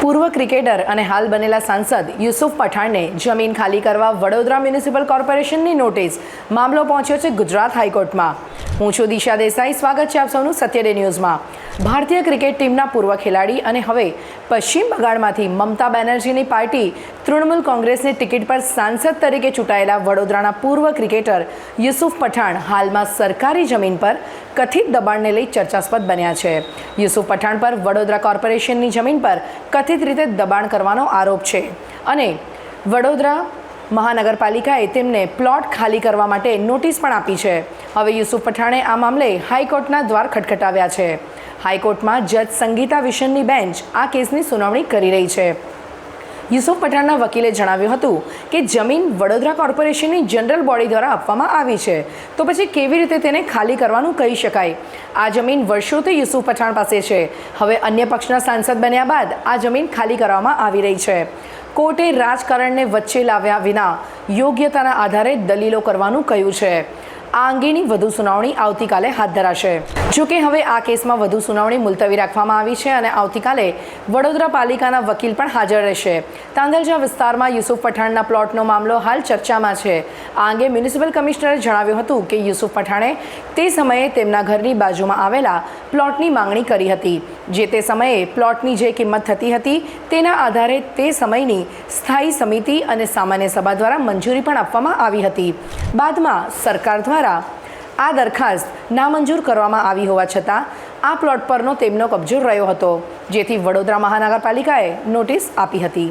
પૂર્વ ક્રિકેટર અને હાલ બનેલા સાંસદ યુસુફ પઠાણને જમીન ખાલી કરવા વડોદરા મ્યુનિસિપલ કોર્પોરેશનની નોટિસ. મામલો પહોંચ્યો છે ગુજરાત હાઈકોર્ટમાં. હું છું દિશા દેસાઈ. સ્વાગત છે આપ સૌનું સત્ય ડે ન્યૂઝમાં. ભારતીય ક્રિકેટ ટીમના પૂર્વ ખેલાડી અને હવે પશ્ચિમ બંગાળમાંથી મમતા બેનર્જીની પાર્ટી તૃણમૂલ કોંગ્રેસની ટિકિટ પર સાંસદ તરીકે ચૂંટાયેલા વડોદરાના પૂર્વ ક્રિકેટર યુસુફ પઠાણ હાલમાં સરકારી જમીન પર કથિત દબાણને લઈ ચર્ચાસ્પદ બન્યા છે. યુસુફ પઠાણ પર વડોદરા કોર્પોરેશનની જમીન પર કથિત રીતે દબાણ કરવાનો આરોપ છે. અને વડોદરા મહાનગરપાલિકાએ તેમને પ્લોટ ખાલી કરવા માટે નોટિસ પણ આપી છે. હવે યુસુફ પઠાણે આ મામલે હાઈકોર્ટના દ્વાર ખટખટાવ્યા છે. હાઈકોર્ટમાં જજ સંગીતા વિશનની બેન્ચ આ કેસની સુનાવણી કરી રહી છે. યુસુફ પઠાણના વકીલે જણાવ્યું હતું કે જમીન વડોદરા કોર્પોરેશનની જનરલ બોડી દ્વારા આપવામાં આવી છે. તો પછી કેવી રીતે તેને ખાલી કરવાનું કહી શકાય? આ જમીન વર્ષોથી યુસુફ પઠાણ પાસે છે. હવે અન્ય પક્ષના સાંસદ બન્યા બાદ આ જમીન ખાલી કરવામાં આવી રહી છે. કોર્ટે રાજકારણને વચ્ચે લાવ્યા વિના યોગ્યતાના આધારે દલીલો કરવાનું કહ્યું છે. આ અંગેની વધુ સુનાવણી આવતીકાલે હાથ ધરાશે. જોકે હવે આ કેસમાં વધુ સુનાવણી મુલતવી રાખવામાં આવી છે અને આવતીકાલે વડોદરા પાલિકાના વકીલ પણ હાજર રહેશે. તાંદલજા વિસ્તારમાં યુસુફ પઠાણના પ્લોટનો મામલો હાલ ચર્ચામાં છે. આ અંગે મ્યુનિસિપલ કમિશનરે જણાવ્યું હતું કે યુસુફ પઠાણે તે સમયે તેમના ઘરની બાજુમાં આવેલા પ્લોટની માંગણી કરી હતી. જે તે સમયે પ્લોટની જે કિંમત થતી હતી તેના આધારે તે સમયની સ્થાયી સમિતિ અને સામાન્ય સભા દ્વારા મંજૂરી પણ આપવામાં આવી હતી. બાદમાં સરકાર દ્વારા આ દરખાસ્ત નામંજૂર કરવામાં આવી હોવા છતાં આ પ્લોટ પરનો તેમનો કબજો રહ્યો હતો, જેથી વડોદરા મહાનગરપાલિકાએ નોટિસ આપી હતી.